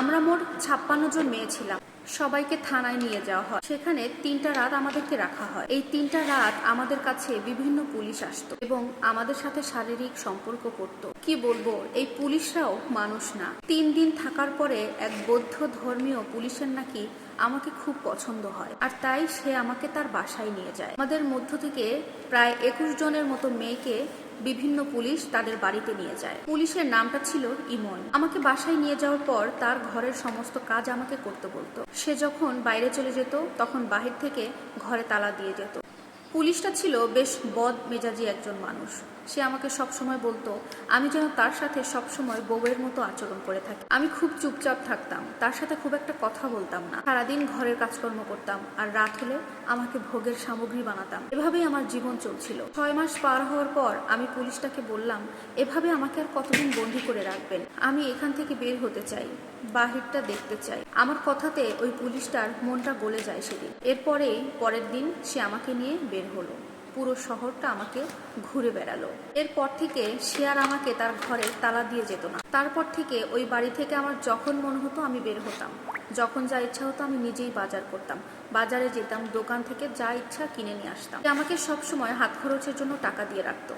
আমরা মোট ছাপ্পান্ন জন মেয়ে ছিলাম। সবাইকে থানায় নিয়ে যাওয়া হয়। সেখানে তিনটা রাত আমাদেরকে রাখা হয়। এই তিনটা রাত আমাদের কাছে বিভিন্ন পুলিশ আসতো এবং আমাদের সাথে শারীরিক সম্পর্ক করত। কি বলব? এই পুলিশরাও মানুষ না। তিন দিন থাকার পরে এক বৌদ্ধ ধর্মীয় পুলিশের নাকি আমাকে খুব পছন্দ হয়। আর তাই সে আমাকে তার বাসায় নিয়ে যায়। আমাদের মধ্য থেকে প্রায় একুশ জনের মতো মেয়েকে বিভিন্ন পুলিশ তাদের বাড়িতে নিয়ে যায়। পুলিশের নামটা ছিল ইমন। আমাকে বাসায় নিয়ে যাওয়ার পর তার ঘরের সমস্ত কাজ আমাকে করতে বলতো। সে যখন বাইরে চলে যেত, তখন বাহির থেকে ঘরে তালা দিয়ে যেত। পুলিশটা ছিল বেশ বদ মেজাজি একজন মানুষ। সে আমাকে সব সময় বলতো, আমি যেন তার সাথে সব সময় বউয়ের মতো আচরণ করে থাকি। আমি খুব চুপচাপ থাকতাম, তার সাথে খুব একটা কথা বলতাম না। সারাদিন ঘরের কাজকর্ম করতাম আর রাত হলে আমাকে ভোগের সামগ্রী বানাতাম। এভাবেই আমার জীবন চলছিল। ছয় মাস পার হওয়ার পর আমি পুলিশটাকে বললাম, এভাবে আমাকে আর কতদিন বন্দি করে রাখবেন? আমি এখান থেকে বের হতে চাই, বাহিরটা দেখতে চাই। আমার কথাতে ওই পুলিশটার মনটা গলে যায় সেদিন। এরপরেই পরের দিন সে আমাকে নিয়ে বের হলো। পুরো শহরটা আমাকে ঘুরে বেড়ালো। এরপর থেকে সে আর আমাকে তার ঘরে তালা দিয়ে যেত না। তারপর থেকে ওই বাড়ি থেকে আমার যখন মন হতো আমি বের হতাম। যখন যা ইচ্ছা হতো আমি নিজেই বাজার করতাম। বাজারে যেতাম, দোকান থেকে যা ইচ্ছা কিনে নিয়ে আসতাম। আমাকে সবসময় হাত খরচের জন্য টাকা দিয়ে রাখতো।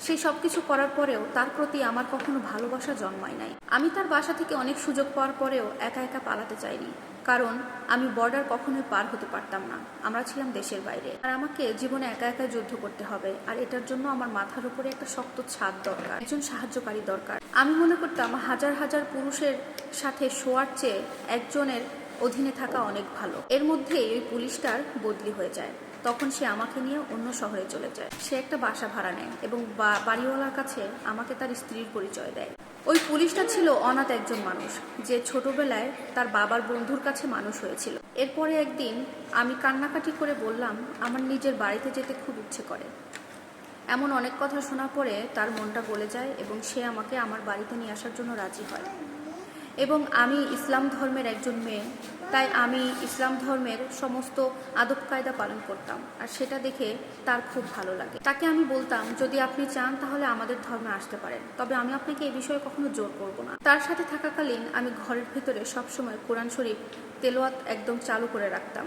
সেই সব কিছু করার পরেও তার প্রতি আমার কখনো ভালোবাসা জন্মায় নাই। আমি তার বাসা থেকে অনেক সুযোগ পাওয়ার পরেও একা একা পালাতে চাইনি। কারণ আমি বর্ডার কখনোই পার হতে পারতাম না। আমরা ছিলাম দেশের বাইরে। আর আমাকে জীবনে একা একা যুদ্ধ করতে হবে। আর এটার জন্য আমার মাথার উপরে একটা শক্ত ছাদ দরকার। একজন সাহায্যকারী দরকার। আমি মনে করতাম হাজার হাজার পুরুষের সাথে শোয়ার চেয়ে একজনের অধীনে থাকা অনেক ভালো। এর মধ্যেই ওই পুলিশটার বদলি হয়ে যায়। তখন সে আমাকে নিয়ে অন্য শহরে চলে যায়। সে একটা বাসা ভাড়া নেয় এবং বাড়িওয়ালার কাছে আমাকে তার স্ত্রীর পরিচয় দেয়। ওই পুলিশটা ছিল অনাথ একজন মানুষ, যে ছোটবেলায় তার বাবার বন্ধুর কাছে মানুষ হয়েছিল। এরপরে একদিন আমি কান্নাকাটি করে বললাম, আমার নিজের বাড়িতে যেতে খুব ইচ্ছে করে। এমন অনেক কথা শোনার পরে তার মনটা গলে যায় এবং সে আমাকে আমার বাড়িতে নিয়ে আসার জন্য রাজি হয়। এবং আমি ইসলাম ধর্মের একজন মেয়ে, তাই আমি ইসলাম ধর্মের সমস্ত আদব কায়দা পালন করতাম আর সেটা দেখে তার খুব ভালো লাগে। তাকে আমি বলতাম, যদি আপনি চান তাহলে আমাদের ধর্মে আসতে পারেন, তবে আমি আপনাকে এই বিষয়ে কখনো জোর করব না। তার সাথে থাকাকালীন আমি ঘরের ভিতরে সবসময় কোরআন শরীফ তেলোয়াত একদম চালু করে রাখতাম।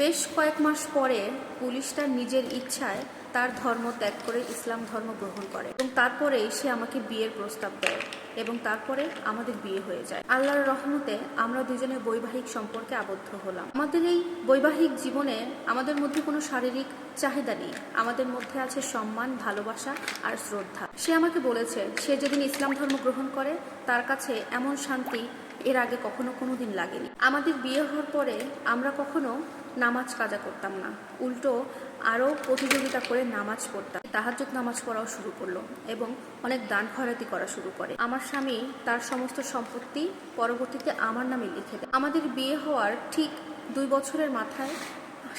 বেশ কয়েক মাস পরে পুলিশটা নিজের ইচ্ছায় তার ধর্ম ত্যাগ করে ইসলাম ধর্ম গ্রহণ করে এবং তারপরেই সে আমাকে বিয়ের প্রস্তাব দেয়। এবং তারপরে আমাদের বিয়ে হয়ে যায়। আল্লাহর রহমতে আমরা দুজনে বৈবাহিক সম্পর্কে আবদ্ধ হলাম। আমাদের এই বৈবাহিক জীবনে আমাদের মধ্যে কোনো শারীরিক চাহিদা নেই। আমাদের মধ্যে আছে সম্মান, ভালোবাসা আর শ্রদ্ধা। সে আমাকে বলেছে, সে যেদিন ইসলাম ধর্ম গ্রহণ করে, তার কাছে এমন শান্তি এর আগে কখনো কোনো দিন লাগেনি। আমাদের বিয়ে হওয়ার পরে আমরা কখনো নামাজ কাজা করতাম না। উল্টো আরও প্রতিযোগিতা করে নামাজ পড়তাম। তাহাজ্জুদ নামাজ পড়াও শুরু করল এবং অনেক দান খয়রাতি করা শুরু করে। আমার স্বামী তার সমস্ত সম্পত্তি পরবর্তীতে আমার নামে লিখে দেয়। আমাদের বিয়ে হওয়ার ঠিক দুই বছরের মাথায়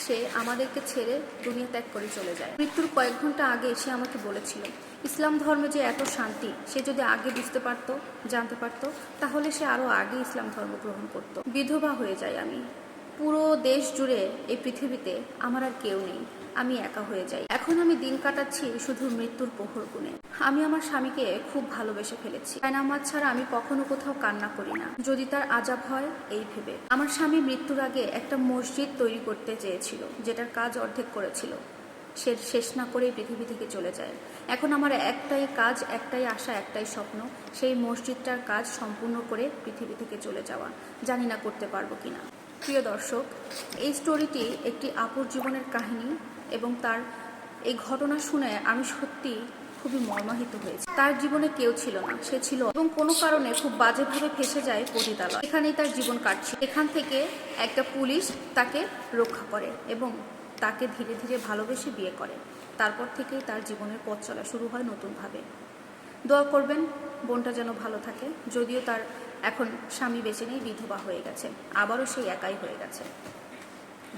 সে আমাদেরকে ছেড়ে দুনিয়া ত্যাগ করে চলে যায়। মৃত্যুর কয়েক ঘণ্টা আগে সে আমাকে বলেছিল, ইসলাম ধর্মে যে এত শান্তি, সে যদি আগে বুঝতে পারতো, জানতে পারতো, তাহলে সে আরও আগে ইসলাম ধর্ম গ্রহণ করত। বিধবা হয়ে যাই আমি। পুরো দেশ জুড়ে এই পৃথিবীতে আমার আর কেউ নেই। আমি একা হয়ে যাই। এখন আমি দিন কাটাচ্ছি শুধু মৃত্যুর প্রহর গুণে। আমি আমার স্বামীকে খুব ভালোবেসে ফেলেছি। তাই নামাজ ছাড়া আমি কখনো কোথাও কান্না করি না। যদি তার আজাব হয়, এই ভেবে। আমার স্বামী মৃত্যুর আগে একটা মসজিদ তৈরি করতে চেয়েছিল, যেটার কাজ অর্ধেক করেছিল। সে শেষ না করেই পৃথিবী থেকে চলে যায়। এখন আমার একটাই কাজ, একটাই আশা, একটাই স্বপ্ন, সেই মসজিদটার কাজ সম্পূর্ণ করে পৃথিবী থেকে চলে যাওয়া। জানি না করতে পারব কিনা। প্রিয় দর্শক, এই স্টোরিটি একটি আপুর জীবনের কাহিনী এবং তার এই ঘটনা শুনে আমি সত্যি খুবই মর্মাহিত হয়েছি। তার জীবনে কেউ ছিল না, সে ছিল এবং কোনো কারণে খুব বাজেভাবে ফেসে যায় পতিতালয়। এখানেই তার জীবন কাটছে। এখান থেকে একটা পুলিশ তাকে রক্ষা করে এবং তাকে ধীরে ধীরে ভালোবেসে বিয়ে করে। তারপর থেকেই তার জীবনের পথ চলা শুরু হয় নতুনভাবে। দোয়া করবেন, বোনটা যেন ভালো থাকে। যদিও তার এখন স্বামী বেঁচে নেই, বিধবা হয়ে গেছে। আবারও সেই একাই হয়ে গেছে।